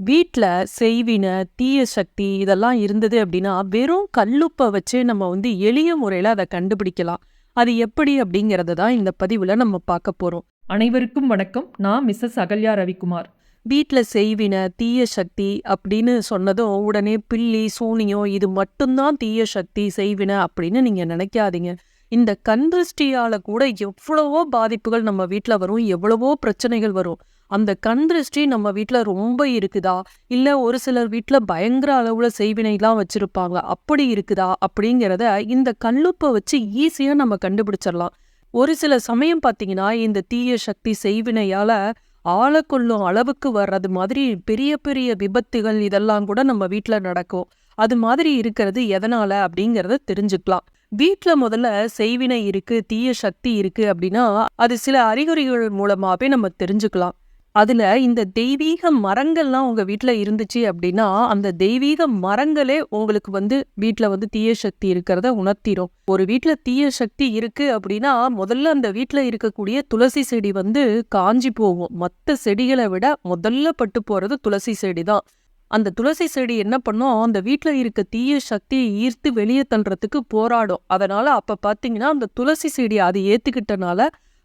வீட்டில் செய்வின தீய சக்தி இதெல்லாம் இருந்தது அப்படின்னா வெறும் கல்லுப்பை வச்சே நம்ம வந்து எளிய முறையில் அதை கண்டுபிடிக்கலாம். அது எப்படி அப்படிங்கிறத தான் இந்த பதிவில் நம்ம பார்க்க போகிறோம் அனைவருக்கும் வணக்கம். நான் மிஸ்ஸஸ் அகல்யா ரவிக்குமார். வீட்டில் செய்வின தீய சக்தி அப்படின்னு சொன்னதும் உடனே பில்லி சூனியம் இது மட்டும்தான் தீய சக்தி செய்வின அப்படின்னு நீங்கள் நினைக்காதீங்க. இந்த கண் திருஷ்டியால கூட எவ்வளவோ பாதிப்புகள் நம்ம வீட்டில் வரும் எவ்வளவோ பிரச்சனைகள் வரும். அந்த கண் திருஷ்டி நம்ம வீட்டில் ரொம்ப இருக்குதா? இல்லை ஒரு சிலர் வீட்டில் பயங்கர அளவில் செய்வினைலாம் வச்சுருப்பாங்க. அப்படி இருக்குதா? அப்படிங்கிறத இந்த கல்லுப்பை வச்சு ஈஸியாக நம்ம கண்டுபிடிச்சிடலாம். ஒரு சில சமயம் பார்த்தீங்கன்னா இந்த தீய சக்தி செய்வினையால ஆளை கொள்ளும் அளவுக்கு வர்றது மாதிரி பெரிய பெரிய விபத்துகள் இதெல்லாம் கூட நம்ம வீட்டில் நடக்கும். அது மாதிரி இருக்கிறது எதனால அப்படிங்கிறத தெரிஞ்சுக்கலாம். வீட்ல முதல்ல செய்வினை இருக்கு தீய சக்தி இருக்கு அப்படின்னா அது சில அறிகுறிகள் மூலமாவே நம்ம தெரிஞ்சுக்கலாம். அதுல இந்த தெய்வீக மரங்கள்லாம் உங்க வீட்ல இருந்துச்சு அப்படின்னா அந்த தெய்வீக மரங்களே உங்களுக்கு வந்து வீட்டில் வந்து தீய சக்தி இருக்கிறத உணர்த்திரும். ஒரு வீட்ல தீய சக்தி இருக்கு அப்படின்னா முதல்ல அந்த வீட்ல இருக்கக்கூடிய துளசி செடி வந்து காஞ்சி போகும். மற்ற செடிகளை விட முதல்ல பட்டு போறது துளசி செடி தான். அந்த துளசி செடி என்ன பண்ணும்? அந்த வீட்ல இருக்க தீய சக்தியை ஈர்த்து வெளியே தள்ளுறதுக்கு போராடும். அதனால அப்ப பாத்தீங்கன்னா அந்த துளசி செடி அது ஏத்துக்கிட்டனால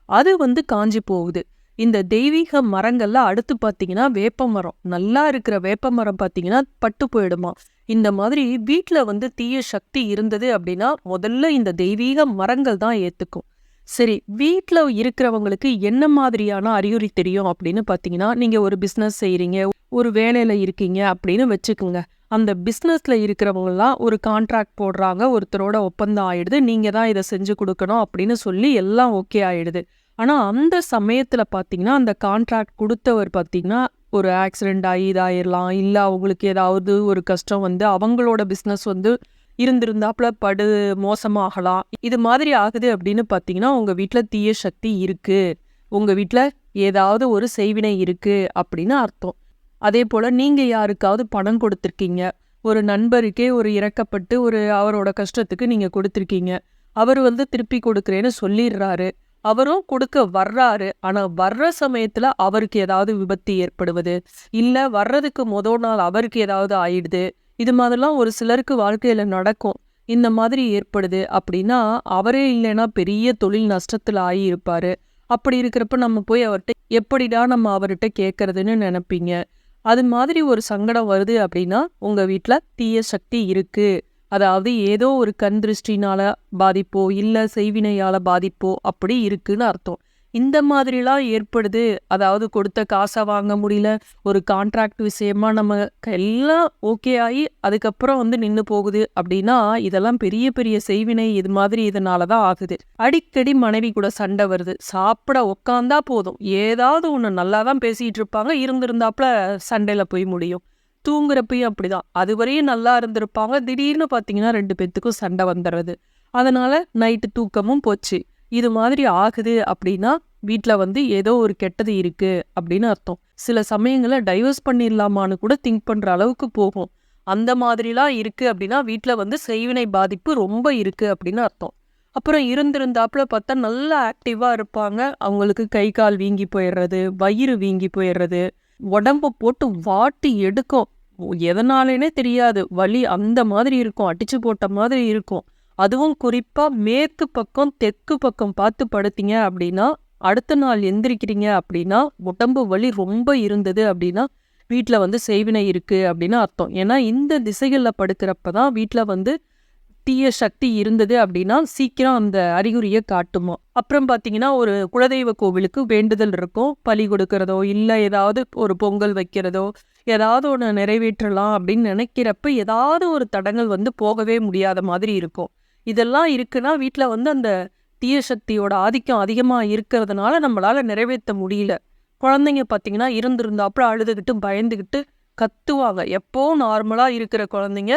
அது வந்து காஞ்சி போகுது. இந்த தெய்வீக மரங்கள்ல அடுத்து பார்த்தீங்கன்னா வேப்ப மரம் நல்லா இருக்கிற வேப்ப மரம் பாத்தீங்கன்னா பட்டு போயிடுமா. இந்த மாதிரி வீட்ல வந்து தீய சக்தி இருந்தது அப்படின்னா முதல்ல இந்த தெய்வீக மரங்கள் தான் ஏத்துக்கும். சரி வீட்ல இருக்கிறவங்களுக்கு என்ன மாதிரியான அறிகுறி தெரியும் அப்படின்னு பாத்தீங்கன்னா நீங்க ஒரு பிஸ்னஸ் செய்கிறீங்க ஒரு வேலையில் இருக்கீங்க அப்படின்னு வச்சுக்கோங்க. அந்த பிஸ்னஸில் இருக்கிறவங்களாம் ஒரு கான்ட்ராக்ட் போடுறாங்க ஒருத்தரோட ஒப்பந்தம் ஆயிடுது நீங்க தான் இதை செஞ்சு கொடுக்கணும் அப்படின்னு சொல்லி எல்லாம் ஓகே ஆயிடுது. ஆனா அந்த சமயத்துல பாத்தீங்கன்னா அந்த கான்ட்ராக்ட் கொடுத்தவர் பாத்தீங்கன்னா ஒரு ஆக்சிடெண்ட் ஆகி இதாயிரலாம். இல்லை அவங்களுக்கு ஏதாவது ஒரு கஷ்டம் வந்து அவங்களோட பிஸ்னஸ் வந்து இருந்திருந்தாப்புல படு மோசமாகலாம். இது மாதிரி ஆகுது அப்படின்னு பார்த்தீங்கன்னா உங்க வீட்ல தீய சக்தி இருக்கு. உங்க வீட்ல ஏதாவது ஒரு செய்வினை இருக்கு அப்படின்னு அர்த்தம். அதே போல நீங்க யாருக்காவது பணம் கொடுத்துருக்கீங்க. ஒரு நண்பருக்கே ஒரு இறக்கப்பட்டு ஒரு அவரோட கஷ்டத்துக்கு நீங்க கொடுத்துருக்கீங்க. அவர் வந்து திருப்பி கொடுக்குறேன்னு சொல்லிடுறாரு. அவரும் கொடுக்க வர்றாரு. ஆனால் வர்ற சமயத்துல அவருக்கு ஏதாவது விபத்து ஏற்படுவது இல்லை வர்றதுக்கு முதல் நாள் அவருக்கு ஏதாவது ஆயிடுது இது மாதிரிலாம் ஒரு சிலருக்கு வாழ்க்கையில நடக்கும். இந்த மாதிரி ஏற்படுது அப்படின்னா அவரே இல்லைன்னா பெரிய தொழில் நஷ்டத்தில் ஆகி இருப்பாரு அப்படி இருக்கிறப்ப நம்ம போய் அவர்கிட்ட எப்படிடா நம்ம அவர்கிட்ட கேட்கறதுன்னு நினைப்பீங்க? அது மாதிரி ஒரு சங்கடம் வருது அப்படின்னா உங்க வீட்ல தீய சக்தி இருக்கு. அதாவது ஏதோ ஒரு கண் திருஷ்டினால் பாதிப்போ இல்லை செய்வினையால் பாதிப்போ அப்படி இருக்குன்னு அர்த்தம். இந்த மாதிரிலாம் ஏற்படுது. அதாவது கொடுத்த காசை வாங்க முடியல. ஒரு கான்ட்ராக்ட் விஷயமா நம்ம க- எல்லாம் ஓகே ஆகி அதுக்கப்புறம் வந்து நின்று போகுது அப்படின்னா இதெல்லாம் பெரிய பெரிய செய்வினை இது மாதிரி இதனால தான் ஆகுது. அடிக்கடி மனைவி கூட சண்டை வருது. சாப்பிட உக்காந்தா போதும். ஏதாவது ஒன்று நல்லா தான் பேசிகிட்டு இருப்பாங்க. இருந்திருந்தாப்புல சண்டையில் போய் முடியும். தூங்குறப்பையும் அப்படிதான். அது வரையும் நல்லா இருந்திருப்பாங்க. திடீர்னு பார்த்தீங்கன்னா ரெண்டு பேத்துக்கும் சண்டை வந்துடுறது. அதனால நைட்டு தூக்கமும் போச்சு. இது மாதிரி ஆகுது அப்படின்னா வீட்டில் வந்து ஏதோ ஒரு கெட்டது இருக்கு அப்படின்னு அர்த்தம். சில சமயங்களில் டைவர்ஸ் பண்ணிடலாமான்னு கூட திங்க் பண்ணுற அளவுக்கு போகும். அந்த மாதிரிலாம் இருக்குது அப்படின்னா வீட்டில் வந்து செய்வினை பாதிப்பு ரொம்ப இருக்கு அப்படின்னு அர்த்தம். அப்புறம் இருந்திருந்தாப்புல பார்த்தா நல்லா ஆக்டிவாக இருப்பாங்க. அவங்களுக்கு கை கால் வீங்கி போயிடுறது வயிறு வீங்கி போயிடுறது உடம்ப போட்டு வாட்டி எடுக்கும். எதனாலேனே தெரியாது. வலி அந்த மாதிரி இருக்கும். அடிச்சு போட்ட மாதிரி இருக்கும். அதுவும் குறிப்பா மேற்கு பக்கம் தெற்கு பக்கம் பார்த்து படுத்தீங்க அப்படின்னா அடுத்த நாள் எந்திரிக்கிறீங்க அப்படின்னா உடம்பு வலி ரொம்ப இருந்தது அப்படின்னா வீட்டில் வந்து செய்வினை இருக்கு அப்படின்னு அர்த்தம். ஏன்னா இந்த திசைகளில் படுக்கிறப்ப தான் வீட்டில் வந்து தீய சக்தி இருந்தது அப்படின்னா சீக்கிரம் அந்த அறிகுறியை காட்டுமோ? அப்புறம் பார்த்தீங்கன்னா ஒரு குலதெய்வ கோவிலுக்கு வேண்டுதல் இருக்கும். பலி கொடுக்கறதோ இல்லை ஏதாவது ஒரு பொங்கல் வைக்கிறதோ ஏதாவது ஒன்று நிறைவேற்றலாம் அப்படின்னு நினைக்கிறப்ப ஏதாவது ஒரு தடங்கள் வந்து போகவே முடியாத மாதிரி இருக்கும். இதெல்லாம் இருக்குன்னா வீட்டில் வந்து அந்த தீய சக்தியோட ஆதிக்கம் அதிகமாக இருக்கிறதுனால நம்மளால் நிறைவேற்ற முடியல. குழந்தைங்க பார்த்தீங்கன்னா இருந்திருந்தாப்புல அழுதுகிட்டு பயந்துக்கிட்டு கத்துவாங்க. எப்போ நார்மலாக இருக்கிற குழந்தைங்க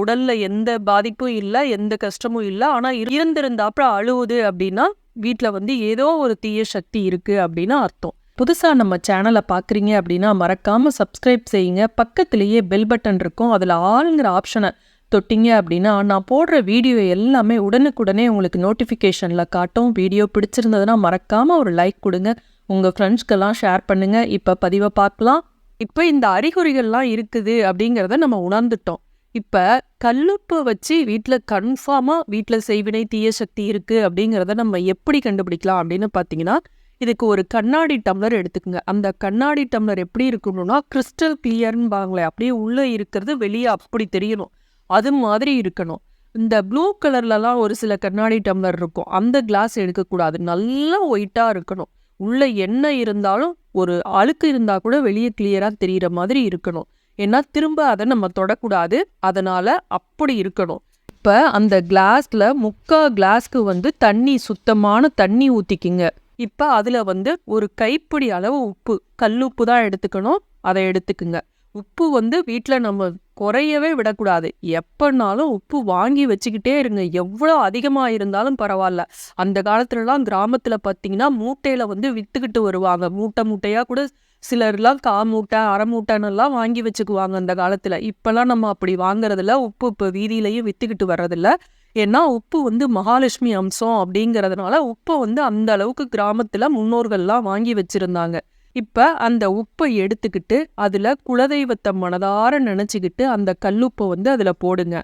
உடல்ல எந்த பாதிப்பும் இல்லை எந்த கஷ்டமும் இல்லை. ஆனால் இருந்திருந்தாப்புல அழுவுது அப்படின்னா வீட்டில் வந்து ஏதோ ஒரு தீய சக்தி இருக்குது அப்படின்னு அர்த்தம். புதுசாக நம்ம சேனலை பார்க்குறீங்க அப்படின்னா மறக்காமல் சப்ஸ்கிரைப் செய்யுங்க. பக்கத்துலேயே பெல் பட்டன் இருக்கும். அதில் ஆளுங்கிற ஆப்ஷனை தொட்டிங்க அப்படின்னா நான் போடுற வீடியோ எல்லாமே உடனுக்குடனே உங்களுக்கு நோட்டிஃபிகேஷனில் காட்டும். வீடியோ பிடிச்சிருந்ததுன்னா மறக்காமல் ஒரு லைக் கொடுங்க. உங்கள் ஃப்ரெண்ட்ஸ்க்கெல்லாம் ஷேர் பண்ணுங்கள் இப்போ பதிவை பார்க்கலாம். இப்போ இந்த அறிகுறிகள்லாம் இருக்குது அப்படிங்கிறத நம்ம உணர்ந்துட்டோம். இப்ப கல்லுப்பை வச்சு வீட்டில் கன்ஃபார்மாக வீட்டில் செய்வினை தீய சக்தி இருக்கு அப்படிங்கிறத நம்ம எப்படி கண்டுபிடிக்கலாம் அப்படின்னு பார்த்தீங்கன்னா இதுக்கு ஒரு கண்ணாடி டம்ளர் எடுத்துக்கோங்க. அந்த கண்ணாடி டம்ளர் எப்படி இருக்கணும்னா கிறிஸ்டல் கிளியர்ன்பாங்களே அப்படியே உள்ளே இருக்கிறது வெளியே அப்படி தெரியணும். அது மாதிரி இருக்கணும். இந்த ப்ளூ கலர்லலாம் ஒரு சில கண்ணாடி டம்ளர் இருக்கும். அந்த கிளாஸ் எடுக்கக்கூடாது. நல்லா ஒயிட்டாக இருக்கணும். உள்ளே என்ன இருந்தாலும் ஒரு அழுக்கு இருந்தால் கூட வெளியே கிளியராக தெரியிற மாதிரி இருக்கணும். ஏன்னா திரும்ப அதை நம்ம தொடக்கூடாது. அதனால் அப்படி இருக்கணும். இப்போ அந்த கிளாஸில் முக்கால் கிளாஸ்க்கு வந்து தண்ணி சுத்தமான தண்ணி ஊற்றிக்கிங்க இப்போ அதில் வந்து ஒரு கைப்பிடி அளவு உப்பு கல்லுப்பு தான் எடுத்துக்கணும். அதை எடுத்துக்குங்க. உப்பு வந்து வீட்டில் நம்ம குறையவே விடக்கூடாது. எப்பனாலும் உப்பு வாங்கி வச்சுக்கிட்டே இருங்க. எவ்வளோ அதிகமாக இருந்தாலும் பரவாயில்ல. அந்த காலத்துலலாம் கிராமத்தில் பார்த்தீங்கன்னா மூட்டையில் வந்து விற்றுக்கிட்டு வருவாங்க. மூட்டை மூட்டையாக கூட சிலர்லாம் கா மூட்டை அரை மூட்டைன்னெல்லாம் வாங்கி வச்சுக்குவாங்க அந்த காலத்தில். இப்போல்லாம் நம்ம அப்படி வாங்குறதில்ல. உப்பு இப்போ வீதியிலையும் விற்றுக்கிட்டு வர்றதில்ல. ஏன்னா உப்பு வந்து மகாலட்சுமி அம்சம் அப்படிங்கிறதுனால உப்பை வந்து அந்த அளவுக்கு கிராமத்தில் முன்னோர்கள்லாம் வாங்கி வச்சுருந்தாங்க. இப்போ அந்த உப்பை எடுத்துக்கிட்டு அதுல குலதெய்வத்தை மனதார நினச்சிக்கிட்டு அந்த கல்லுப்பை வந்து அதுல போடுங்க.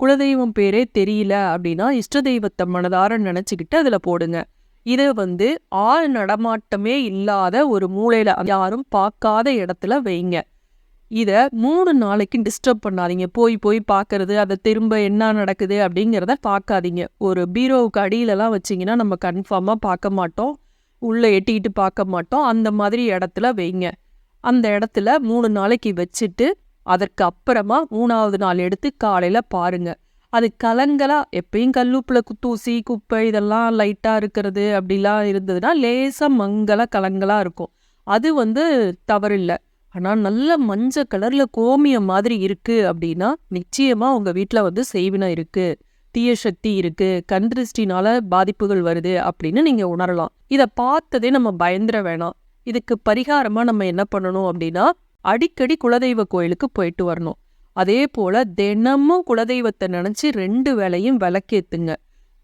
குலதெய்வம் பேரே தெரியல அப்படின்னா இஷ்ட தெய்வத்தை மனதார நினச்சிக்கிட்டு அதுல போடுங்க. இதை வந்து ஆள் நடமாட்டமே இல்லாத ஒரு மூளையில் யாரும் பார்க்காத இடத்துல வைங்க. இத மூணு நாளைக்கு டிஸ்டர்ப் பண்ணாதீங்க. போய் போய் பார்க்கறது அதை திரும்ப என்ன நடக்குது அப்படிங்கிறத பார்க்காதீங்க ஒரு பீரோவுக்கு அடியிலலாம் வச்சிங்கன்னா நம்ம கன்ஃபார்மாக பார்க்க மாட்டோம். உள்ளே எட்டிக்கிட்டு பார்க்க மாட்டோம். அந்த மாதிரி இடத்துல வைங்க. அந்த இடத்துல மூணு நாளைக்கு வச்சுட்டு அதற்கு அப்புறமா மூணாவது நாள் எடுத்து காலையில் பாருங்க. அது கலங்கலாக எப்பயும் கல்லுப்புல குத்தூசி குப்பை இதெல்லாம் லைட்டாக இருக்கிறது அப்படிலாம் இருந்ததுன்னா லேசாக மங்கலா கலங்கலாக இருக்கும். அது வந்து தவறில்லை. ஆனால் நல்ல மஞ்சள் கலர்ல கோமியம் மாதிரி இருக்கு அப்படின்னா நிச்சயமா உங்கள் வீட்டில் வந்து செய்வினை இருக்கு. தீய சக்தி இருக்கு கந்திருஷ்டினால பாதிப்புகள் வருது அப்படின்னு நீங்க உணரலாம். இதை பார்த்ததே நம்ம பயந்துட வேணாம். இதுக்கு பரிகாரமா நம்ம என்ன பண்ணணும் அப்படின்னா அடிக்கடி குலதெய்வ கோயிலுக்கு போயிட்டு வரணும். அதே போல தினமும் குலதெய்வத்தை நினைச்சு ரெண்டு வேளையும் விளக்கேத்துங்க.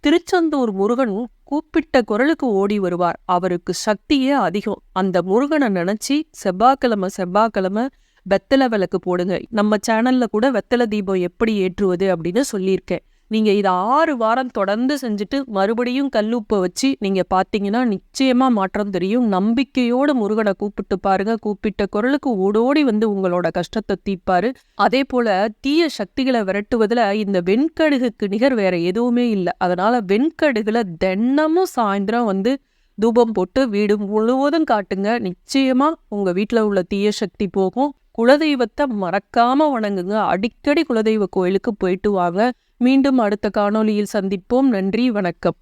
திருச்செந்தூர் முருகன் கூப்பிட்ட குரலுக்கு ஓடி வருவார். அவருக்கு சக்தியே அதிகம். அந்த முருகனை நினைச்சு செவ்வாய்க்கிழமை செவ்வாய்க்கிழமை வெத்தலை விளக்கு போடுங்க. நம்ம சேனல்ல கூட வெத்தலை தீபம் எப்படி ஏற்றுவது அப்படின்னு சொல்லியிருக்கேன். நீங்க இதை ஆறு வாரம் தொடர்ந்து செஞ்சுட்டு மறுபடியும் கல்லுப்பை வச்சு நீங்க பாத்தீங்கன்னா நிச்சயமா மாற்றம் தெரியும். நம்பிக்கையோட முருகனை கூப்பிட்டு பாருங்க. கூப்பிட்ட குரலுக்கு ஓடோடி வந்து உங்களோட கஷ்டத்தை தீர்ப்பாரு. அதே போல தீய சக்திகளை விரட்டுவதுல இந்த வெண்கடுகுக்கு நிகர் வேற எதுவுமே இல்லை. அதனால வெண்கடுகுல தினமும் சாயந்தரம் வந்து தூபம் போட்டு வீடு முழுவதும் காட்டுங்க. நிச்சயமா உங்க வீட்ல உள்ள தீய சக்தி போகும். குலதெய்வத்தை மறக்காம வணங்குங்க. அடிக்கடி குலதெய்வ கோயிலுக்கு போயிட்டு வாங்க. மீண்டும் அடுத்த காணொலியில் சந்திப்போம். நன்றி வணக்கம்.